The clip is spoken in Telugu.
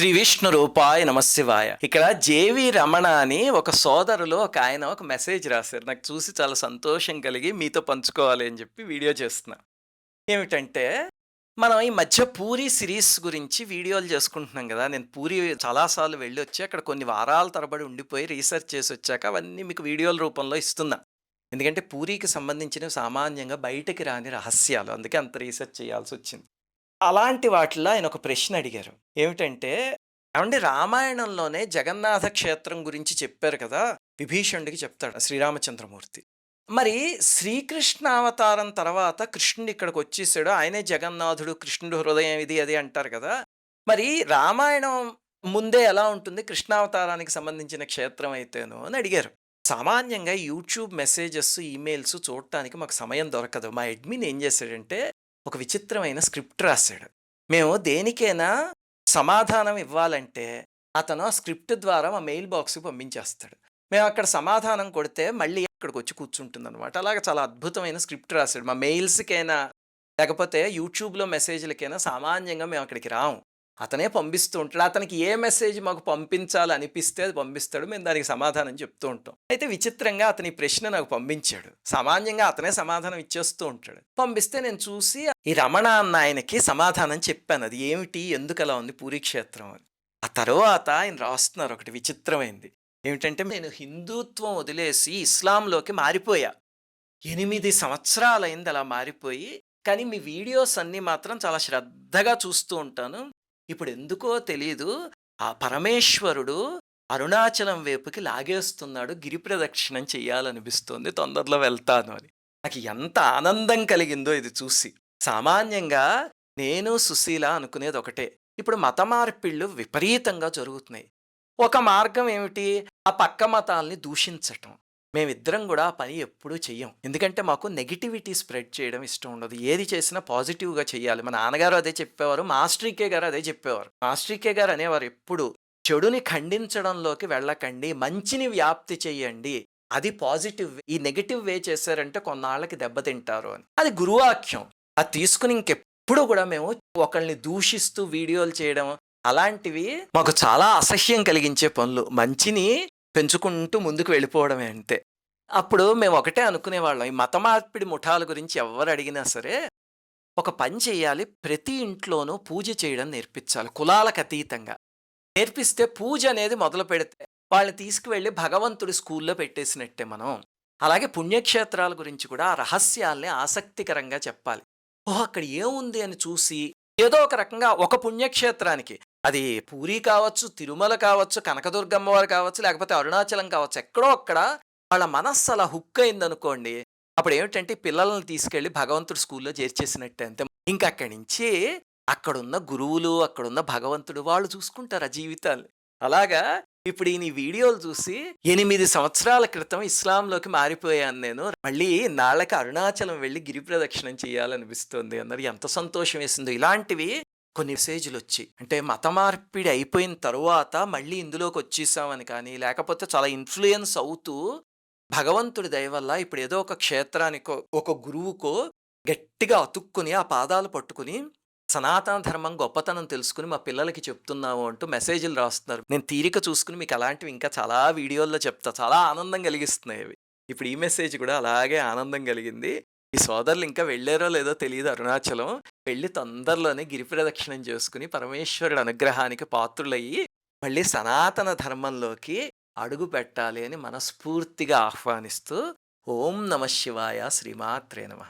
శ్రీ విష్ణు రూపాయ నమశివాయ ఇక్కడ జేవి రమణ అని ఒక సోదరులు ఒక ఆయన ఒక మెసేజ్ రాశారు. నాకు చూసి చాలా సంతోషం కలిగి మీతో పంచుకోవాలి అని చెప్పి వీడియో చేస్తున్నా. ఏమిటంటే మనం ఈ మధ్య పూరి సిరీస్ గురించి వీడియోలు చేసుకుంటున్నాం కదా. నేను పూరి చాలాసార్లు వెళ్ళి వచ్చి అక్కడ కొన్ని వారాల తరబడి ఉండిపోయి రీసెర్చ్ చేసి వచ్చాక అవన్నీ మీకు వీడియోల రూపంలో ఇస్తున్నా. ఎందుకంటే పూరికి సంబంధించినవి సామాన్యంగా బయటకి రాని రహస్యాలు. అందుకే అంత రీసెర్చ్ చేయాల్సి వచ్చింది. అలాంటి వాటిలో ఆయన ఒక ప్రశ్న అడిగారు ఏమిటంటే ఏమంటే రామాయణంలోనే జగన్నాథ క్షేత్రం గురించి చెప్పారు కదా విభీషణుడికి చెప్తాడు శ్రీరామచంద్రమూర్తి. మరి శ్రీకృష్ణ అవతారం తర్వాత కృష్ణుడు ఇక్కడికి వచ్చేసాడు. ఆయనే జగన్నాథుడు కృష్ణుడు హృదయం ఇది అది అంటారు కదా. మరి రామాయణం ముందే ఎలా ఉంటుంది? కృష్ణావతారానికి సంబంధించిన క్షేత్రం అయితేను అని అడిగారు. సామాన్యంగా యూట్యూబ్ మెసేజెస్ ఈమెయిల్స్ చూడటానికి మాకు సమయం దొరకదు. మా అడ్మిన్ ఏం చేశాడంటే ఒక విచిత్రమైన స్క్రిప్ట్ రాశాడు. మేము దేనికైనా సమాధానం ఇవ్వాలంటే అతను ఆ స్క్రిప్ట్ ద్వారా మా మెయిల్ బాక్స్కి పంపించేస్తాడు. మేము అక్కడ సమాధానం కొడితే మళ్ళీ అక్కడికి వచ్చి కూర్చుంటుంది అనమాట అలాగే చాలా అద్భుతమైన స్క్రిప్ట్ రాశాడు. మా మెయిల్స్కైనా లేకపోతే యూట్యూబ్లో మెసేజ్లకైనా సామాన్యంగా మేము అక్కడికి రాము. అతనే పంపిస్తూ ఉంటాడు. అతనికి ఏ మెసేజ్ మాకు పంపించాలి అనిపిస్తే అది పంపిస్తాడు. మేము దానికి సమాధానం చెప్తూ ఉంటాం. అయితే విచిత్రంగా అతని ప్రశ్న నాకు పంపించాడు. సామాన్యంగా అతనే సమాధానం ఇచ్చేస్తూ ఉంటాడు. పంపిస్తే నేను చూసి ఈ రమణ అన్న ఆయనకి సమాధానం చెప్పాను. అది ఏమిటి? ఎందుకు అలా ఉంది? పూరి క్షేత్రం అని. ఆ తర్వాత ఆయన రాస్తున్నారు. ఒకటి విచిత్రమైంది. ఏమిటంటే నేను హిందుత్వం వదిలేసి ఇస్లాంలోకి మారిపోయా. ఎనిమిది సంవత్సరాలైంది అలా మారిపోయి. కానీ మీ వీడియోస్ అన్నీ మాత్రం చాలా శ్రద్ధగా చూస్తూ ఉంటాను. ఇప్పుడు ఎందుకో తెలియదు ఆ పరమేశ్వరుడు అరుణాచలం వైపుకి లాగేస్తున్నాడు గిరి ప్రదక్షిణం చేయాలనిపిస్తుంది తొందరలో వెళ్తాను అని. నాకు ఎంత ఆనందం కలిగిందో ఇది చూసి. సామాన్యంగా నేను సుశీల అనుకునేది ఒకటే. ఇప్పుడు మత మార్పిళ్ళు విపరీతంగా జరుగుతున్నాయి. ఒక మార్గం ఏమిటి? ఆ పక్క మతాల్ని దూషించటం. మేమిద్దరం కూడా ఆ పని ఎప్పుడూ చెయ్యం. ఎందుకంటే మాకు నెగిటివిటీ స్ప్రెడ్ చేయడం ఇష్టం ఉండదు. ఏది చేసినా పాజిటివ్గా చేయాలి మా నాన్నగారు అదే చెప్పేవారు మాస్టరీకే గారు అదే చెప్పేవారు. మాస్టర్కే గారు అనేవారు ఎప్పుడు చెడుని ఖండించడంలోకి వెళ్ళకండి మంచిని వ్యాప్తి చేయండి అది పాజిటివ్ ఈ నెగిటివ్ వే చేశారంటే కొన్నాళ్ళకి దెబ్బతింటారు అని. అది గురువాక్యం. అది తీసుకుని ఇంకెప్పుడు కూడా మేము ఒకళ్ళని దూషిస్తూ వీడియోలు చేయడం అలాంటివి మాకు చాలా అసహ్యం కలిగించే పనులు. మంచిని పెంచుకుంటూ ముందుకు వెళ్ళిపోవడమే అంతే. అప్పుడు మేము ఒకటే అనుకునేవాళ్ళం ఈ మత మార్పిడి ముఠాల గురించి ఎవరు అడిగినా సరే ఒక పని చేయాలి ప్రతి ఇంట్లోనూ పూజ చేయడం నేర్పించాలి కులాలకు అతీతంగా. నేర్పిస్తే పూజ అనేది మొదలు పెడితే వాళ్ళని తీసుకువెళ్ళి భగవంతుడి స్కూల్లో పెట్టేసినట్టే మనం. అలాగే పుణ్యక్షేత్రాల గురించి కూడా ఆ రహస్యాల్ని ఆసక్తికరంగా చెప్పాలి. ఓహో అక్కడ ఏముంది అని చూసి ఏదో ఒక రకంగా ఒక పుణ్యక్షేత్రానికి అది పూరి కావచ్చు తిరుమల కావచ్చు కనకదుర్గమ్మ వారు కావచ్చు లేకపోతే అరుణాచలం కావచ్చు ఎక్కడో అక్కడ వాళ్ళ మనస్సు అలా హుక్ అయిందనుకోండి అప్పుడు ఏమిటంటే పిల్లలను తీసుకెళ్ళి భగవంతుడు స్కూల్లో చేర్చేసినట్టే అంతే. ఇంకా అక్కడి నుంచి అక్కడున్న గురువులు అక్కడున్న భగవంతుడు వాళ్ళు చూసుకుంటారు ఆ జీవితాలు. అలాగా ఇప్పుడు ఈయన ఈ వీడియోలు చూసి ఎనిమిది సంవత్సరాల క్రితం ఇస్లాంలోకి మారిపోయాను నేను. మళ్ళీ నాళ్ళకి అరుణాచలం వెళ్ళి గిరి ప్రదక్షిణం చేయాలనిపిస్తుంది అన్నారు ఎంత సంతోషం వేసిందో. ఇలాంటివి కొన్ని మెసేజ్లు వచ్చి అంటే మత మార్పిడి అయిపోయిన తరువాత మళ్ళీ ఇందులోకి వచ్చేసామని కానీ లేకపోతే చాలా ఇన్ఫ్లుయెన్స్ అవుతూ భగవంతుడి దయ వల్ల ఇప్పుడు ఏదో ఒక క్షేత్రానికో ఒక గురువుకో గట్టిగా అతుక్కుని ఆ పాదాలు పట్టుకుని సనాతన ధర్మం గొప్పతనం తెలుసుకుని మా పిల్లలకి చెప్తున్నాము అంటూ మెసేజ్లు రాస్తున్నారు. నేను తీరిక చూసుకుని మీకు అలాంటివి ఇంకా చాలా వీడియోల్లో చెప్తా. చాలా ఆనందం కలిగిస్తున్నాయి అవి. ఇప్పుడు ఈ మెసేజ్ కూడా అలాగే ఆనందం కలిగింది. ఈ సోదరులు ఇంకా వెళ్ళారో లేదో తెలియదు అరుణాచలం. వెళ్ళి తొందరలోనే గిరి ప్రదక్షిణం చేసుకుని పరమేశ్వరుడు అనుగ్రహానికి పాత్రులయ్యి మళ్ళీ సనాతన ధర్మంలోకి అడుగు పెట్టాలి అని మనస్ఫూర్తిగా ఆహ్వానిస్తూ ఓం నమ శివాయ శ్రీమాత్రే నమ.